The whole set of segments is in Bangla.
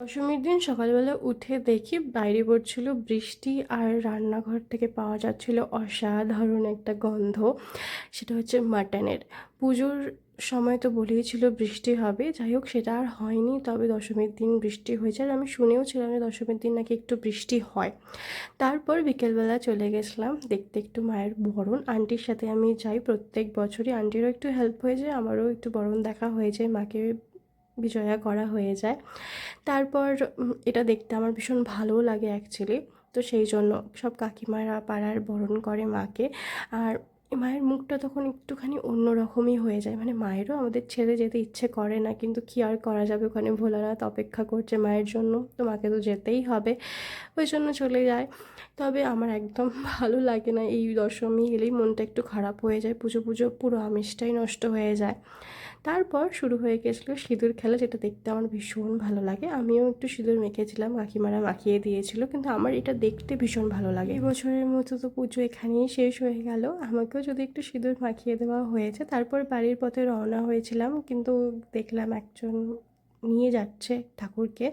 দশমীর দিন সকালবেলা উঠে দেখি বাইরে পড়ছিল বৃষ্টি আর রান্নাঘর থেকে পাওয়া যাচ্ছিল অসাধারণ একটা গন্ধ। সেটা হচ্ছে মাটনের। পুজোর সময় তো বলেই ছিল বৃষ্টি হবে। যাই হোক, সেটা আর হয়নি, তবে দশমীর দিন বৃষ্টি হয়েছে। আর আমি শুনেও ছিলাম যে দশমীর দিন নাকি একটু বৃষ্টি হয়। তারপর বিকেলবেলা চলে গেছিলাম দেখতে একটু মায়ের বরণ। আন্টির সাথে আমি যাই প্রত্যেক বছরই। আন্টিরও একটু হেল্প হয়ে যায়, আমারও একটু বরণ দেখা হয়ে যায়, মাকে বিজয়া করা হয়ে যায়। তারপর এটা দেখতে আমার ভীষণ ভালোও লাগে অ্যাকচুয়ালি তো সেই জন্য সব কাকিমারা পাড়ার বরণ করে মাকে। আর মায়ের মুখটা তখন একটুখানি অন্যরকমই হয়ে যায়। মানে মায়েরও আমাদের ছেড়ে যেতে ইচ্ছে করে না, কিন্তু কি আর করা যাবে? ওখানে ভোলানাথ অপেক্ষা করছে মায়ের জন্য। তো মাকে তো যেতেই হবে, ওই জন্য চলে যায়। তবে আমার একদম ভালো লাগে না এই দশমী এলেই মনটা একটু খারাপ হয়ে যায়, পুজো পুজো পুরো আমেজটাই নষ্ট হয়ে যায়। তারপর শুরু হয়ে গেছিল সিঁদুর খেলা, যেটা দেখতে আমার ভীষণ ভালো লাগে। আমিও একটু সিঁদুর মেখেছিলাম, কাকিমারা মাখিয়ে দিয়েছিল, কিন্তু আমার এটা দেখতে ভীষণ ভালো লাগে। এবছরের মতো তো পুজো এখানেই শেষ হয়ে গেল। আমাকেও যদি একটু সিঁদুর মাখিয়ে দেওয়া হয়েছে, তারপর বাড়ির পথে রওনা হয়েছিলাম, কিন্তু দেখলাম একজন নিয়ে যাচ্ছে ঠাকুরকে।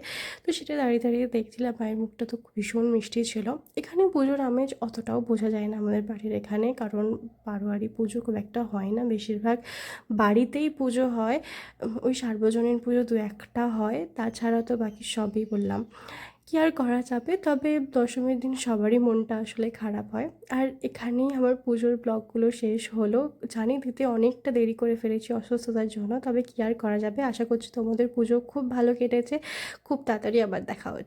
তো সেটা দাঁড়িয়ে দাঁড়িয়ে দেখছিলাম মায়ের মুখটা তো ভীষণ মিষ্টি ছিল। এখানে পুজোর আমেজ অতটাও বোঝা যায় না আমাদের বাড়ির এখানে, কারণ বারোয়ারি পুজো খুব একটা হয় না। বেশিরভাগ বাড়িতেই পুজো হয়, ওই সার্বজনীন পুজো দু একটা হয়, তাছাড়া তো বাকি সবই বললাম। কি আর করা যাবে? তবে দশমীর দিন সবারই মনটা আসলে খারাপ হয়। আর এখানেই আমার পুজোর ব্লগগুলো শেষ হলো। জানি দিতে অনেকটা দেরি করে ফেলেছি অসুস্থতার জন্য, তবে কি আর করা যাবে? আশা করছি তোমাদের পুজো খুব ভালো কেটেছে। খুব তাড়াতাড়ি আবার দেখা হচ্ছে।